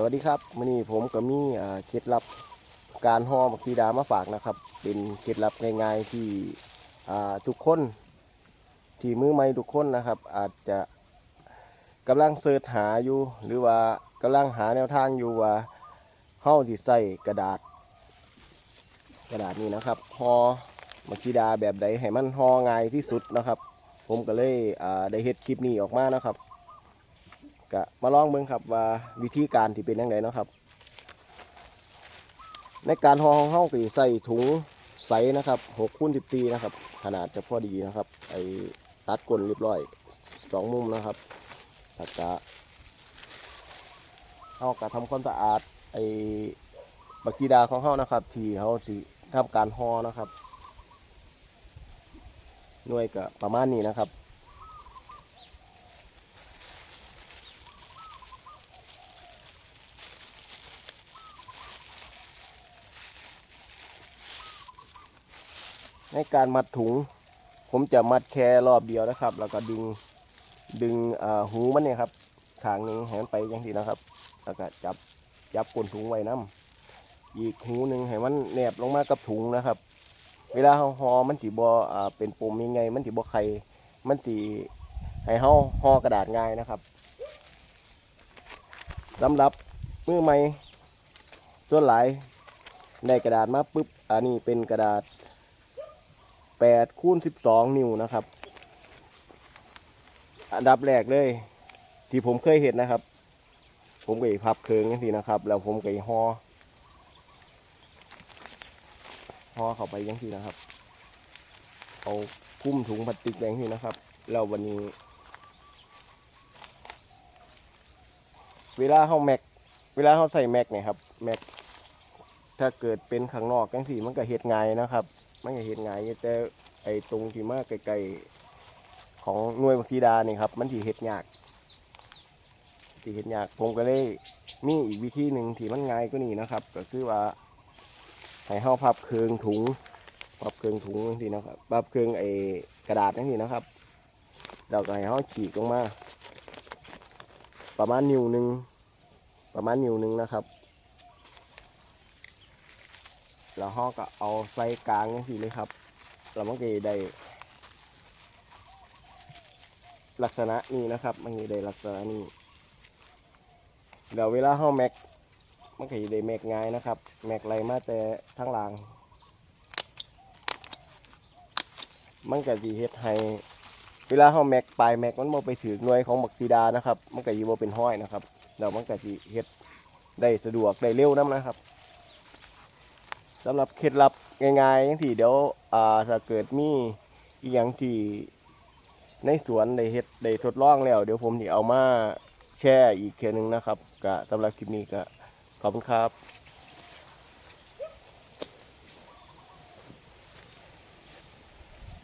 สวัสดีครับมื่อนี้ผมก็มีอ่าเคล็ดลับการห่อบักซีดามาฝากนะครับ เป็นเคล็ดลับง่ายๆที่ทุกคนที่มือใหม่ทุกคนนะครับ อาจจะกำลังเสิร์ชหาอยู่ หรือว่ากำลังหาแนวทางอยู่ว่าเฮาที่ใส่กระดาษ กระดาษนี้นะครับห่อบักซีดาแบบใดให้มันห่อง่ายที่สุดนะครับ ผมก็เลยได้เฮ็ดคลิปนี้ออกมานะครับ ก็มาลองเบิ่งครับว่าวิธีการที่เป็นยังไงเนาะครับ ในการห่อของเฮาก็ใส่ถุงใสนะครับ6คูณ14นะครับ ขนาดจะพอดีนะครับ ไอ้ตัดก้นเรียบร้อยสองมุมนะครับแล้วก็เฮาก็ทำความสะอาดไอ้บักกีดาของเฮานะครับ ที่เฮาที่ทำการห่อนะครับหน่วยก็ประมาณนี้นะครับ ในการมัดถุง ผมจะมัดแค่รอบเดียวนะครับ แล้วก็ดึงดึงหูมันเนี่ยครับขางหนึ่งให้มันไปอย่างที่นะครับ แล้วก็จับจับก้นถุงไว้น้ำอีกหูหนึ่งให้มันแนบลงมากับถุงนะครับ เวลาเฮาห่อมันจีบอ่าเป็นปมยังไง มันจีบไข่มันจีให้เฮาห่อกระดาษง่ายนะครับสำหรับมือใหม่ส่วนหลายได้กระดาษมาปุ๊บอันนี้เป็นกระดาษ 8คูณ12นิ้วนะครับ อันดับแรกเลย ที่ผมเคยเห็นนะครับ ผมก็พับเคืองนี่นะครับ แล้วผมก็อีห่อห่อเข้าไปย่างที่นะครับ เอาคุ้มถุงพลาสติกแบบนี้นะครับ แล้ววันนี้ เวลาเขาแม็ก เวลาเขาใส่แม็กเนี่ยครับ แม็ก ถ้าเกิดเป็นข้างนอกจังสี่มันก็เฮ็ดง่ายนะครับ มันก็เห็นง่ายแต่ไอ้ตรงที่มาไกลๆของหน่วยบักทีดานี่ครับ มันที่เห็ดยากที่เห็ดยากผมก็เลยมีอีกวิธีหนึ่งที่มันง่ายก็นี่นะครับ ก็คือว่าให้เฮาพับเครืองถุงพับเครืองถุงนี่นะครับพับเครืองไอ้กระดาษนี่นะครับเราก็ให้เฮาฉีกลงมา ประมาณนิ้วหนึ่งประมาณนิ้วหนึ่งนะครับ แล้วห่อก็เอาใส่กลางนี่สิเลยครับแล้วมันก็จะได้ ลักษณะนี้นะครับ มันก็จะได้ลักษณะนี้เดี๋ยวเวลาห่อแม็กมันก็จะได้แม็กง่ายนะครับ แม็กไรมาแต่ทั้งหลังมันก็จะเฮ็ดให้เวลาห่อแม็กปลายแม็กมันบ่ไปถือหน่วยของบักซีดานะครับ มันก็อยู่บ่เป็นห้อยนะครับแล้วมันก็จะเฮ็ดได้สะดวกได้เร็วนํนะครับำหรับเคล็ดลับง่ายๆอย่างที่เดี๋ยวอ่าถ้าเกิดมีอีหยังที่ในสวนได้เฮ็ดได้ทดลองแล้ว เดี๋ยวผมจะเอามาแชร์อีกเทื่อนึงนะครับก็สำหรับคลิปนี้ก็ขอบคุณครับ